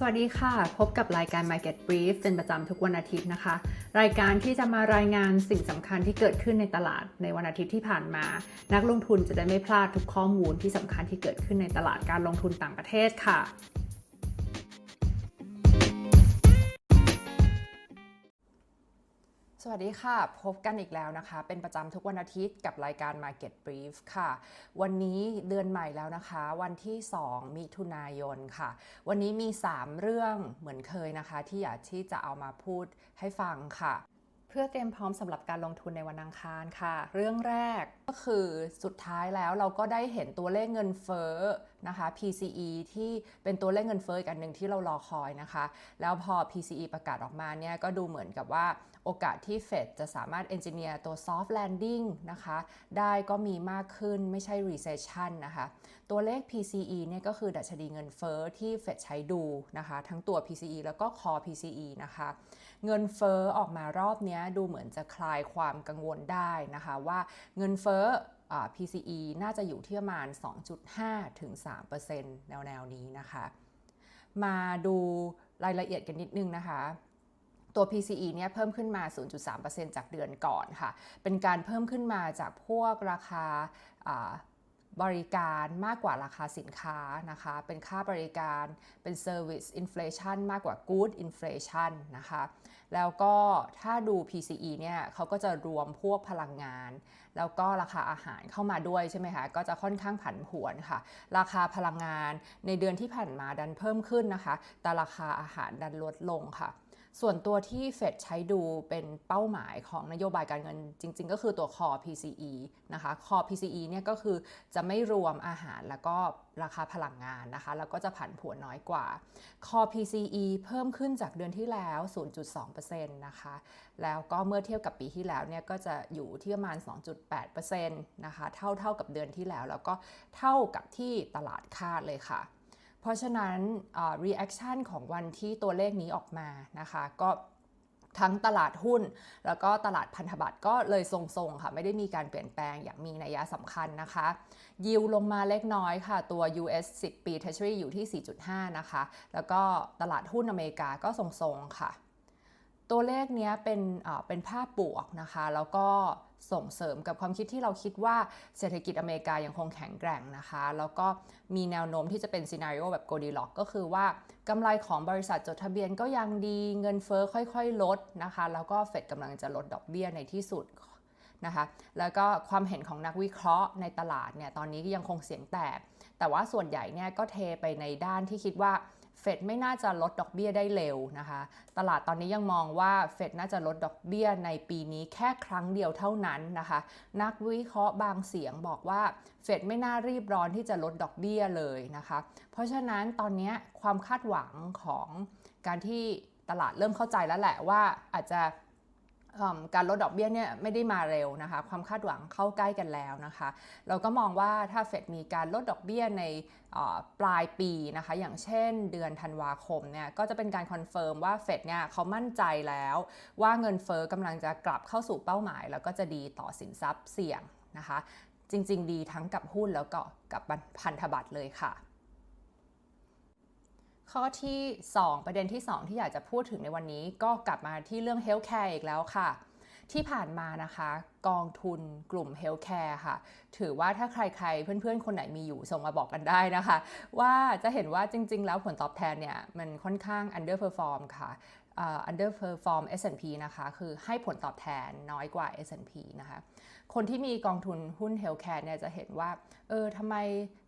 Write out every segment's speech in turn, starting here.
สวัสดีค่ะ พบกับรายการ Market Brief เป็นประจำทุกวันอาทิตย์นะคะ รายการที่จะมารายงานสิ่งสำคัญที่เกิดขึ้นในตลาดในวันอาทิตย์ที่ผ่านมา นักลงทุนจะได้ไม่พลาดทุกข้อมูลที่สำคัญที่เกิดขึ้นในตลาดการลงทุนต่างประเทศค่ะ สวัสดีค่ะ พบกันอีกแล้วนะคะ เป็นประจำทุกวันอาทิตย์กับรายการ Market Brief ค่ะ วันนี้เดือนใหม่แล้วนะคะ วันที่ 2 มิถุนายนค่ะ วันนี้มี 3 เรื่องเหมือนเคยนะคะ ที่อยากที่จะเอามาพูดให้ฟังค่ะ เพื่อเตรียมพร้อมสำหรับการลงทุนในวันอังคารค่ะ เรื่องแรกก็คือสุดท้ายแล้วเราก็ได้เห็นตัวเลขเงินเฟ้อนะคะ PCE ที่เป็นตัวเลขเงินเฟ้ออีกอันหนึ่งที่เรารอคอยนะคะ แล้วพอ PCE ประกาศออกมาเนี่ยก็ดูเหมือนกับว่าโอกาสที่เฟดจะสามารถเอนจิเนียร์ตัว soft landing นะคะ ได้ก็มีมากขึ้นไม่ใช่ recession นะคะ ตัวเลข PCE เนี่ยก็คือดัชนีเงินเฟ้อที่เฟดใช้ดูนะคะ ทั้งตัว PCE แล้วก็ core PCE นะคะ เงินเฟ้อออกมารอบนี้ดูเหมือนจะคลายความกังวลได้นะคะว่าเงินเฟ้อ PCE น่าจะอยู่ที่ประมาณ 2.5 ถึง 3%แนวแนวนี้นะคะ มาดูรายละเอียดกันนิดนึงนะคะตัว PCE เนี่ยเพิ่มขึ้นมา 0.3%จากเดือนก่อนค่ะ เป็นการเพิ่มขึ้นมาจากพวกราคา บริการมากกว่าราคาสินค้านะคะ เป็นค่าบริการเป็น Service Inflation มากกว่า Good Inflation นะคะ แล้วก็ถ้าดู PCE เนี่ยเขาก็จะรวมพวกพลังงาน แล้วก็ราคาอาหารเข้ามาด้วยใช่ไหมคะ ก็จะค่อนข้างผันผวนค่ะ ราคาพลังงานในเดือนที่ผ่านมาดันเพิ่มขึ้นนะคะ แต่ราคาอาหารดันลดลงค่ะ ส่วนตัวที่เฟดใช้ดูเป็นเป้าหมายของนโยบายการเงินจริง ๆ ก็คือตัว core PCE นะคะ core PCE เนี่ยก็คือจะไม่รวมอาหารแล้วก็ราคาพลังงานนะคะ แล้วก็จะผันผวนน้อยกว่า core PCE เพิ่มขึ้นจากเดือนที่แล้ว 0.2%นะคะ แล้วก็เมื่อเทียบกับปีที่แล้วเนี่ยก็จะอยู่ที่ประมาณ 2.8%นะคะ เท่าเท่ากับเดือนที่แล้ว แล้วก็เท่ากับที่ตลาดคาดเลยค่ะ เพราะฉะนั้น reaction ของวันที่ตัวเลขนี้ออกมานะคะก็ทั้งตลาดหุ้น แล้วก็ตลาดพันธบัตรก็เลยทรงๆค่ะไม่ได้มีการเปลี่ยนแปลงอย่างมีนัยสำคัญนะคะ ยิวลงมาเล็กน้อยค่ะ ตัว US 10 ปี Treasury อยู่ที่ 4.5 นะคะ แล้วก็ตลาดหุ้นอเมริกาก็ทรงๆค่ะ ตัวเลขนี้เป็นเป็นภาพบวกนะคะ แล้วก็ส่งเสริมกับความคิดที่เราคิดว่าเศรษฐกิจอเมริกายังคงแข็งแกร่งนะคะ แล้วก็มีแนวโน้มที่จะเป็นซีนารีโอแบบโกดีล็อกก็คือว่ากำไรของบริษัทจดทะเบียนก็ยังดีเงินเฟอ้อค่อย ๆ ลดนะคะ แล้วก็เฟดกำลังจะลดดอกเบี้ยในที่สุดนะคะ แล้วก็ความเห็นของนักวิเคราะห์ในตลาดเนี่ยตอนนี้ยังคงเสียงแตกแต่ว่าส่วนใหญ่เนี่ยก็เทไปในด้านที่คิดว่า เฟดไม่น่าจะลดดอกเบี้ยได้เร็วนะคะ ตลาดตอนนี้ยังมองว่าเฟดน่าจะลดดอกเบี้ยในปีนี้แค่ครั้งเดียวเท่านั้นนะคะ นักวิเคราะห์บางเสียงบอกว่าเฟดไม่น่ารีบร้อนที่จะลดดอกเบี้ยเลยนะคะ เพราะฉะนั้นตอนนี้ความคาดหวังของการที่ตลาดเริ่มเข้าใจแล้วแหละว่าอาจจะ การลดดอกเบี้ยเนี่ยไม่ได้มาเร็วนะคะ ความคาดหวังเข้าใกล้กันแล้วนะคะ เราก็มองว่าถ้าเฟดมีการลดดอกเบี้ยในปลายปีนะคะ อย่างเช่นเดือนธันวาคมเนี่ยก็จะเป็นการคอนเฟิร์มว่าเฟดเนี่ยเขามั่นใจแล้วว่าเงินเฟอ้อกำลังจะกลับเข้าสู่เป้าหมาย แล้วก็จะดีต่อสินทรัพย์เสี่ยงนะคะ จริง ๆ ดีทั้งกับหุ้นแล้วก็กับพันธบัตรเลยค่ะ ข้อที่ 2 ประเด็นที่ 2 ที่อยากจะพูดถึงในวันนี้ก็กลับมาที่เรื่อง healthcare อีกแล้วค่ะ ที่ผ่านมานะคะ กองทุนกลุ่ม healthcare ค่ะ ถือว่าถ้าใครๆ เพื่อนๆ คนไหนมีอยู่ส่งมาบอกกันได้นะคะ ว่าจะเห็นว่าจริงๆ แล้วผลตอบแทนเนี่ย มันค่อนข้าง underperform ค่ะ underperform S&P นะคะ คือให้ผลตอบแทนน้อยกว่า S&P นะคะ คนที่มีกองทุนหุ้น healthcare เนี่ยจะเห็นว่า เออทำไม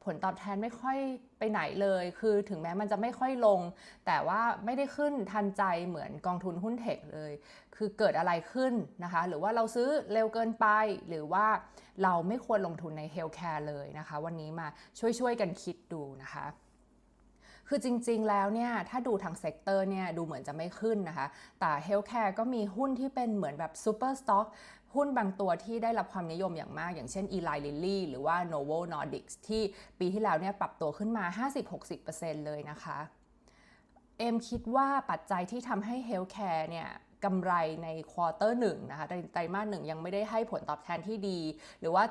ผลตอบแทนไม่ค่อยไปไหนเลย คือถึงแม้มันจะไม่ค่อยลง แต่ว่าไม่ได้ขึ้นทันใจเหมือนกองทุนหุ้นเทคเลย คือเกิดอะไรขึ้นนะคะ หรือว่าเราซื้อเร็วเกินไป หรือว่าเราไม่ควรลงทุนใน healthcare เลยนะคะ วันนี้มาช่วยๆกันคิดดูนะคะคือจริง ๆ แล้วเนี่ยถ้าดูทางเซกเตอร์เนี่ยดูเหมือนจะไม่ขึ้นนะคะ แต่เฮลท์แคร์ก็มีหุ้นที่เป็นเหมือนแบบซูเปอร์สต็อก หุ้นบางตัวที่ได้รับความนิยมอย่างมาก อย่างเช่น Eli Lilly หรือว่า Novo Nordisk ที่ปีที่แล้วเนี่ยปรับตัวขึ้นมา 50-60%เลยนะคะ เอ็มคิดว่าปัจจัยที่ทำให้เฮลท์แคร์เนี่ยกำไรในควอเตอร์หนึ่งนะคะไตรมาสหนึ่งยังไม่ได้ให้ผลตอบแทนที่ดี หรือว่า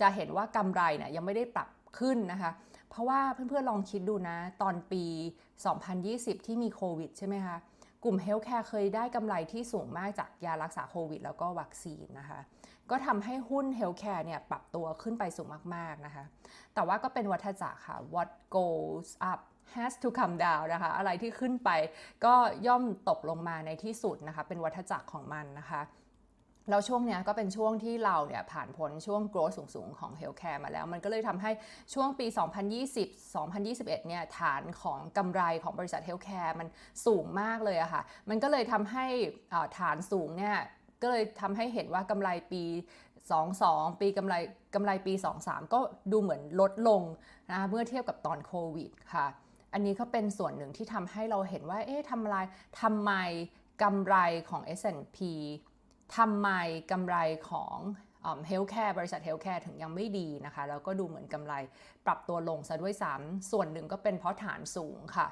จะเห็นว่ากำไรเนี่ยยังไม่ได้ปรับขึ้นนะคะ เพราะว่าเพื่อนๆลองคิดดูนะ ตอนปี 2020 ที่มีโควิดใช่ไหมคะ กลุ่มเฮลท์แคร์เคยได้กำไรที่สูงมากจากยารักษาโควิด แล้วก็วัคซีนนะคะ ก็ทำให้หุ้นเฮลท์แคร์เนี่ยปรับตัวขึ้นไปสูงมากๆนะคะ แต่ว่าก็เป็นวัฏจักรค่ะ what goes up has to come down นะคะ อะไรที่ขึ้นไปก็ย่อมตกลงมาในที่สุดนะคะ เป็นวัฏจักรของมันนะคะ แล้วช่วงเนี้ยก็เป็นช่วงที่เราเนี่ยผ่านพ้นช่วง growth สูง ๆ ของ healthcare มาแล้ว มันก็เลยทำให้ช่วงปี 2020-2021 เนี่ยฐานของกำไรของบริษัท healthcare มันสูงมากเลยอะค่ะ มันก็เลยทำให้ฐานสูงเนี่ยก็เลยทำให้เห็นว่ากำไรปี 22 ปีกำไรกำไรปี 23 ก็ดูเหมือนลดลงนะเมื่อเทียบกับตอนโควิดค่ะ อันนี้ก็เป็นส่วนหนึ่งที่ทำให้เราเห็นว่า เอ๊ะทำอะไรทำไมกำไรของ S&P ทำไมกำไรของเฮลท์แคร์บริษัทเฮลท์แคร์ถึงยังไม่ดีนะคะแล้วก็ดูเหมือนกำไรปรับตัวลงซะด้วยซ้ำส่วนหนึ่งก็เป็นเพราะฐานสูงค่ะ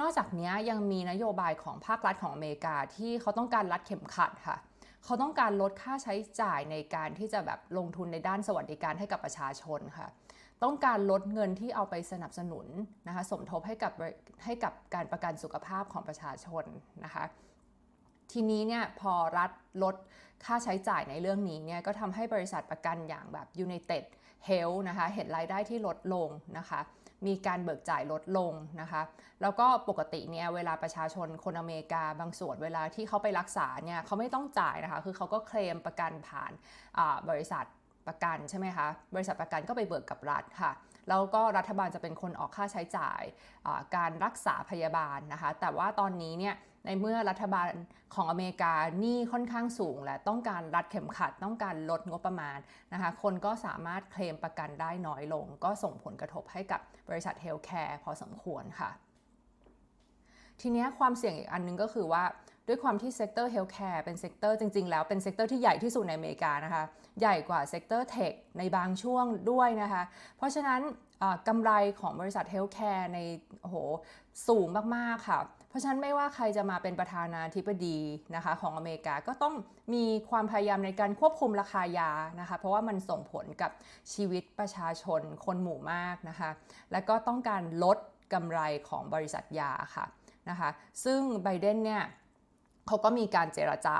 นอกจากนี้ยังมีนโยบายของภาครัฐของอเมริกาที่เขาต้องการรัดเข็มขัดค่ะ เขาต้องการลดค่าใช้จ่ายในการที่จะแบบลงทุนในด้านสวัสดิการให้กับประชาชนค่ะ ต้องการลดเงินที่เอาไปสนับสนุนนะคะสมทบให้กับให้กับการประกันสุขภาพของประชาชนนะคะ ทีนี้เนี่ยพอรัฐลดค่าใช้จ่ายในเรื่องนี้เนี่ยก็ทำให้บริษัทประกันอย่างแบบ United Health นะคะเห็นรายได้ที่ลดลงนะคะมีการเบิกจ่ายลดลงนะคะ แล้วก็ปกติเนี่ยเวลาประชาชนคนอเมริกาบางส่วนเวลาที่เขาไปรักษาเนี่ยเขาไม่ต้องจ่ายนะคะ คือเขาก็เคลมประกันผ่านบริษัทประกันใช่ไหมคะ บริษัทประกันก็ไปเบิกกับรัฐค่ะ แล้วก็รัฐบาลจะเป็นคนออกค่าใช้จ่ายการรักษาพยาบาลนะคะ แต่ว่าตอนนี้เนี่ย ในเมื่อรัฐบาลของอเมริกาหนี้ค่อนข้างสูง และต้องการรัดเข็มขัดต้องการลดงบประมาณนะคะคนก็สามารถเคลมประกันได้น้อยลง ก็ส่งผลกระทบให้กับบริษัทเฮลท์แคร์พอสมควรค่ะ ทีนี้ความเสี่ยงอีกอันนึงก็คือว่าด้วยความที่เซกเตอร์เฮลท์แคร์เป็นเซกเตอร์จริง ๆ แล้วเป็นเซกเตอร์ที่ใหญ่ที่สุดในอเมริกานะคะ ใหญ่กว่าเซกเตอร์เทคในบางช่วงด้วยนะคะ เพราะฉะนั้นกำไรของบริษัทเฮลท์แคร์ในโอ้โหสูงมาก ๆ ค่ะ ราะฉะนั้นไม่ว่าใครจะมาเป็นประธานาธิบดีนะคะของอเมริกาก็ต้องมีความพยายามในการควบคุมราคายานะคะ เพราะว่ามันส่งผลกับชีวิตประชาชนคนหมู่มากนะคะ และก็ต้องการลดกำไรของบริษัทยาค่ะนะคะซึ่งไบเดนเนี่ยเขาก็มีการเจรจา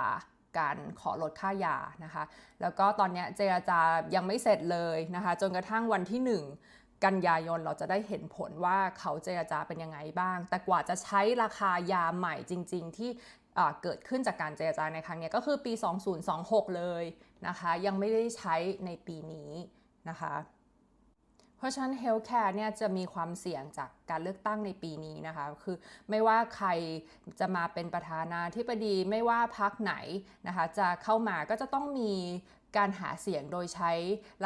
การขอลดค่ายานะคะ แล้วก็ตอนนี้เจรจายังไม่เสร็จเลยนะคะ จนกระทั่งวันที่ 1 กันยายนเราจะได้เห็นผลว่าเขาเจรจาเป็นยังไงบ้าง แต่กว่าจะใช้ราคายาใหม่จริง ๆ ที่เกิดขึ้นจากการเจรจาในครั้งนี้ก็คือปี 2026 เลยนะคะ ยังไม่ได้ใช้ในปีนี้นะคะ เพราะฉะนั้นเฮลท์แคร์เนี่ยจะมีความเสี่ยงจากการเลือกตั้งในปีนี้นะคะ คือไม่ว่าใครจะมาเป็นประธานาธิบดีไม่ว่าพักไหนนะคะ จะเข้ามาก็จะต้องมี การหาเสียงโดยใช้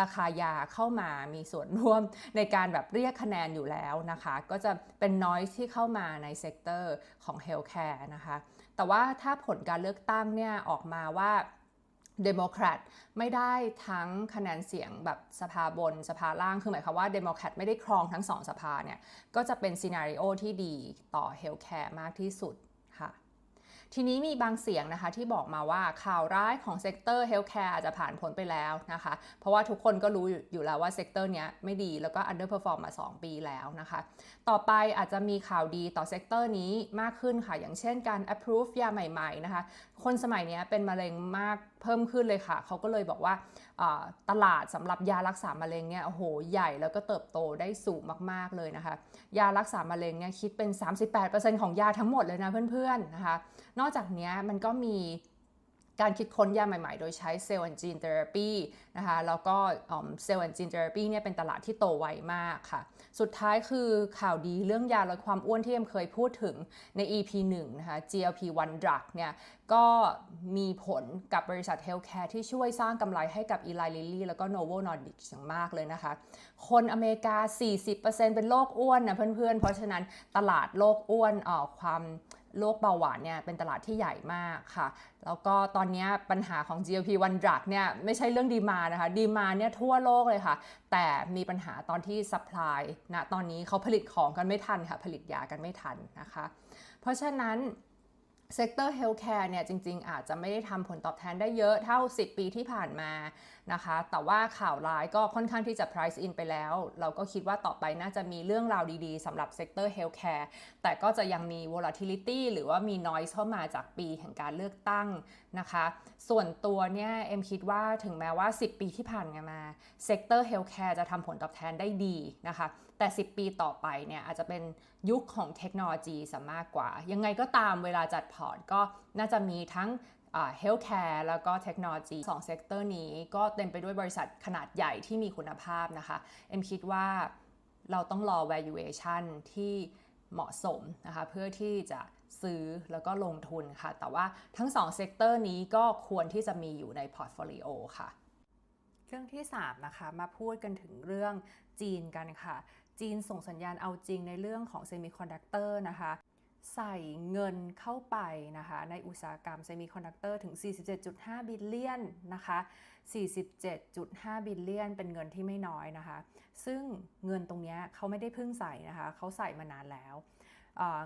ราคายาเข้ามามีส่วนร่วมในการแบบเรียกคะแนนอยู่แล้วนะคะ ก็จะเป็นน้อยที่เข้ามาในเซกเตอร์ของเฮลท์แคร์นะคะ แต่ว่าถ้าผลการเลือกตั้งเนี่ยออกมาว่าเดโมแครตไม่ได้ทั้งคะแนนเสียงแบบสภาบนสภาล่าง คือหมายความว่าเดโมแครตไม่ได้ครองทั้งสองสภาเนี่ย ก็จะเป็นซีนารีโอที่ดีต่อเฮลท์แคร์มากที่สุด ทีนี้มีบางเสียงนะคะที่บอกมาว่าข่าวร้ายของเซกเตอร์เฮลท์แคร์อาจจะผ่านพ้นไปแล้วนะคะ เพราะว่าทุกคนก็รู้อยู่แล้วว่าเซกเตอร์นี้ไม่ดีแล้วก็อันเดอร์เพอร์ฟอร์มมา 2 ปีแล้วนะคะ ต่อไปอาจจะมีข่าวดีต่อเซกเตอร์นี้มากขึ้นค่ะ อย่างเช่นการ approve ยาใหม่ๆนะคะ คนสมัยนี้เป็นมะเร็งมากเพิ่มขึ้นเลยค่ะ เขาก็เลยบอกว่าตลาดสำหรับยารักษามะเร็งเนี่ยโอ้โหใหญ่แล้วก็เติบโตได้สูงมากๆเลยนะคะ ยารักษามะเร็งเนี่ยคิดเป็น 38%ของยาทั้งหมดเลยนะเพื่อนๆนะคะ นอกจากนี้มันก็มี การคิดค้นยาใหม่ๆ โดยใช้เซลล์แอนจีนเทอราปีนะคะ แล้วก็เซลล์แอนจีนเทอราปีเนี่ยเป็นตลาดที่โตไวมากค่ะ สุดท้ายคือข่าวดีเรื่องยาลดความอ้วนที่เอ็มเคยพูดถึงใน EP 1 นะคะ GLP-1 drug เนี่ยก็มีผลกับบริษัทเฮลท์แคร์ที่ช่วยสร้างกำไรให้กับ Eli Lilly แล้วก็ Novo Nordisk อย่างมากเลยนะคะ คนอเมริกา 40%เป็นโรคอ้วนนะเพื่อนๆ เพราะฉะนั้นตลาดโรคอ้วนออความ โรคเบาหวานเนี่ยเป็นตลาดที่ใหญ่มากค่ะ แล้วก็ตอนนี้ปัญหาของ GLP-1 drug เนี่ยไม่ใช่เรื่องดีมานะคะดีมาเนี่ยทั่วโลกเลยค่ะ แต่มีปัญหาตอนที่ supply นะตอนนี้เขาผลิตของกันไม่ทันค่ะ ผลิตยากันไม่ทันนะคะ เพราะฉะนั้นเซกเตอร์เฮลท์แคร์เนี่ยจริง ๆ อาจจะไม่ได้ทำผลตอบแทนได้เยอะเท่า 10 ปีที่ผ่านมา นะคะ แต่ว่าข่าวร้ายก็ค่อนข้างที่จะ price in ไปแล้ว เราก็คิดว่าต่อไปน่าจะมีเรื่องราวดีๆสำหรับเซกเตอร์ healthcare แต่ก็จะยังมี volatility หรือว่ามี noise เข้ามาจากปีแห่งการเลือกตั้งนะคะ ส่วนตัวเนี่ย เอ็มคิดว่าถึงแม้ว่า 10 ปีที่ผ่านมาเซกเตอร์ healthcare จะทำผลตอบแทนได้ดีนะคะ แต่ 10 ปีต่อไปเนี่ยอาจจะเป็นยุคของเทคโนโลยีซะมากกว่า ยังไงก็ตามเวลาจัดพอร์ตก็น่าจะมีทั้ง เฮลท์แคร์แล้วก็เทคโนโลยีสองเซกเตอร์นี้ก็เต็มไปด้วยบริษัทขนาดใหญ่ที่มีคุณภาพนะคะ เอ็มคิดว่าเราต้องรอ valuation ที่เหมาะสมนะคะเพื่อที่จะซื้อแล้วก็ลงทุนค่ะ แต่ว่าทั้ง2เซกเตอร์นี้ก็ควรที่จะมีอยู่ในพอร์ตโฟลิโอค่ะ เรื่องที่ 3 นะคะ มาพูดกันถึงเรื่องจีนกันค่ะ จีนส่งสัญญาณเอาจริงในเรื่องของเซมิคอนดักเตอร์นะคะ ใส่เงินเข้าไปนะคะในอุตสาหกรรมเซมิคอนดักเตอร์ถึง 47.5 บิลเลียนนะคะ 47.5 บิลเลียนเป็นเงินที่ไม่น้อยนะคะ ซึ่งเงินตรงนี้เขาไม่ได้เพิ่งใส่นะคะเขาใส่มานานแล้ว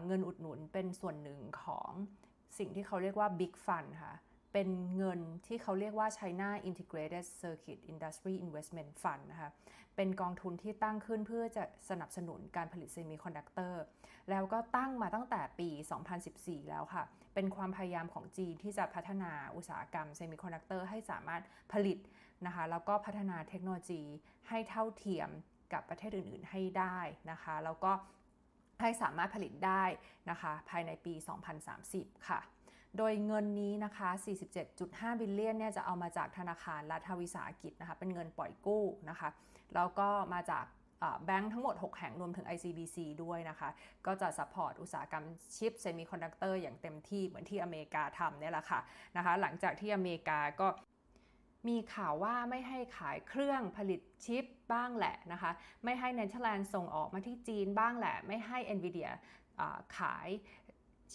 เงินอุดหนุนเป็นส่วนหนึ่งของสิ่งที่เขาเรียกว่า Big Fund ค่ะ เป็นเงินที่เขาเรียกว่า China Integrated Circuit Industry Investment Fund นะคะ เป็นกองทุนที่ตั้งขึ้นเพื่อจะสนับสนุนการผลิตเซมิคอนดักเตอร์ แล้วก็ตั้งมาตั้งแต่ปี 2014 แล้วค่ะ เป็นความพยายามของจีนที่จะพัฒนาอุตสาหกรรมเซมิคอนดักเตอร์ให้สามารถผลิตนะคะ แล้วก็พัฒนาเทคโนโลยีให้เท่าเทียมกับประเทศอื่น ๆ ให้ได้นะคะ แล้วก็ให้สามารถผลิตได้นะคะ ภายในปี 2030 ค่ะ โดยเงินนี้นะคะ 47.5 บิลเลียนเนี่ยจะเอามาจากธนาคารรัฐวิสาหกิจนะคะ เป็นเงินปล่อยกู้นะคะ แล้วก็มาจากแบงค์ทั้งหมด 6 แห่งรวมถึง ICBC ด้วยนะคะ ก็จะซัพพอร์ตอุตสาหกรรมชิปเซมิคอนดักเตอร์อย่างเต็มที่เหมือนที่อเมริกาทำเนี่ยแหละค่ะนะคะ หลังจากที่อเมริกาก็มีข่าวว่าไม่ให้ขายเครื่องผลิตชิปบ้างแหละนะคะ ไม่ให้เนเธอร์แลนด์ส่งออกมาที่จีนบ้างแหละ ไม่ให้ NVIDIA ขาย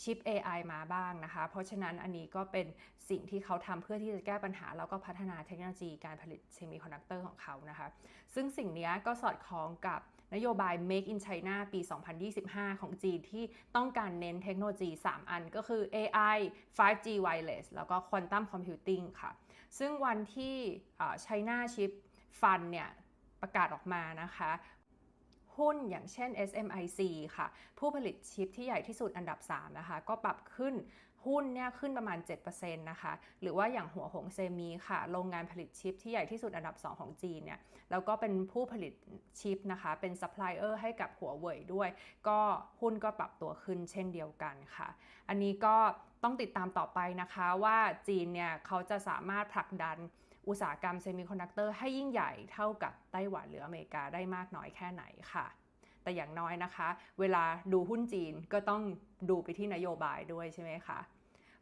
ชิป AI มาบ้างนะคะ เพราะฉะนั้นอันนี้ก็เป็นสิ่งที่เขาทำเพื่อที่จะแก้ปัญหา แล้วก็พัฒนาเทคโนโลยีการผลิตเซมิคอนดักเตอร์ของเขานะคะ ซึ่งสิ่งนี้ก็สอดคล้องกับนโยบาย Make in China ปี 2025 ของจีนที่ต้องการเน้นเทคโนโลยี 3 อันก็คือ AI 5G wireless แล้วก็ Quantum Computing ค่ะ ซึ่งวันที่ China Chip Fund เนี่ยประกาศออกมานะคะ หุ้นอย่างเช่น SMIC ค่ะ ผู้ผลิตชิปที่ใหญ่ที่สุดอันดับ 3 นะคะ ก็ปรับขึ้นหุ้นเนี่ยขึ้นประมาณ 7%นะคะ หรือว่าอย่างหัวหงเซมีค่ะ โรงงานผลิตชิปที่ใหญ่ที่สุดอันดับ 2 ของจีนเนี่ย แล้วก็เป็นผู้ผลิตชิปนะคะ เป็นซัพพลายเออร์ให้กับหัวเว่ยด้วย ก็หุ้นก็ปรับตัวขึ้นเช่นเดียวกันค่ะ อันนี้ก็ต้องติดตามต่อไปนะคะว่าจีนเนี่ยเขาจะสามารถผลักดัน อุตสาหกรรมเซมิคอนดักเตอร์ให้ยิ่งใหญ่เท่ากับไต้หวันหรืออเมริกาได้มากน้อยแค่ไหนค่ะ แต่อย่างน้อยนะคะ เวลาดูหุ้นจีนก็ต้องดูไปที่นโยบายด้วยใช่ไหมคะ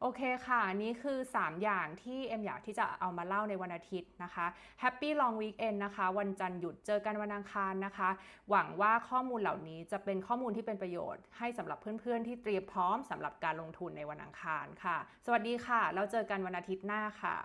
โอเคค่ะ นี่คือ 3 อย่างที่เอ็มอยากที่จะเอามาเล่าในวันอาทิตย์นะคะ Happy Long Weekend นะคะ วันจันทร์หยุดเจอกันวันอังคารนะคะ หวังว่าข้อมูลเหล่านี้จะเป็นข้อมูลที่เป็นประโยชน์ ให้สำหรับเพื่อนๆ ที่เตรียมพร้อมสำหรับการลงทุนในวันอังคารค่ะ สวัสดีค่ะแล้วเจอกันวันอาทิตย์หน้าค่ะ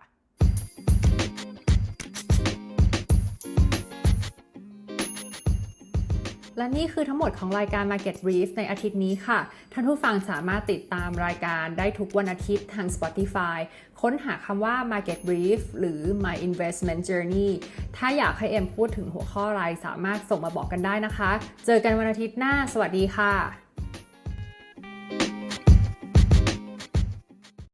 และนี่คือทั้งหมดของรายการ Market Brief ในอาทิตย์นี้ค่ะ ท่านผู้ฟังสามารถติดตามรายการได้ทุกวันอาทิตย์ทาง Spotify ค้นหาคำว่า Market Brief หรือ My Investment Journey ถ้าอยากให้เอ็มพูดถึงหัวข้ออะไรสามารถส่งมาบอกกันได้นะคะ เจอกันวันอาทิตย์หน้า สวัสดีค่ะ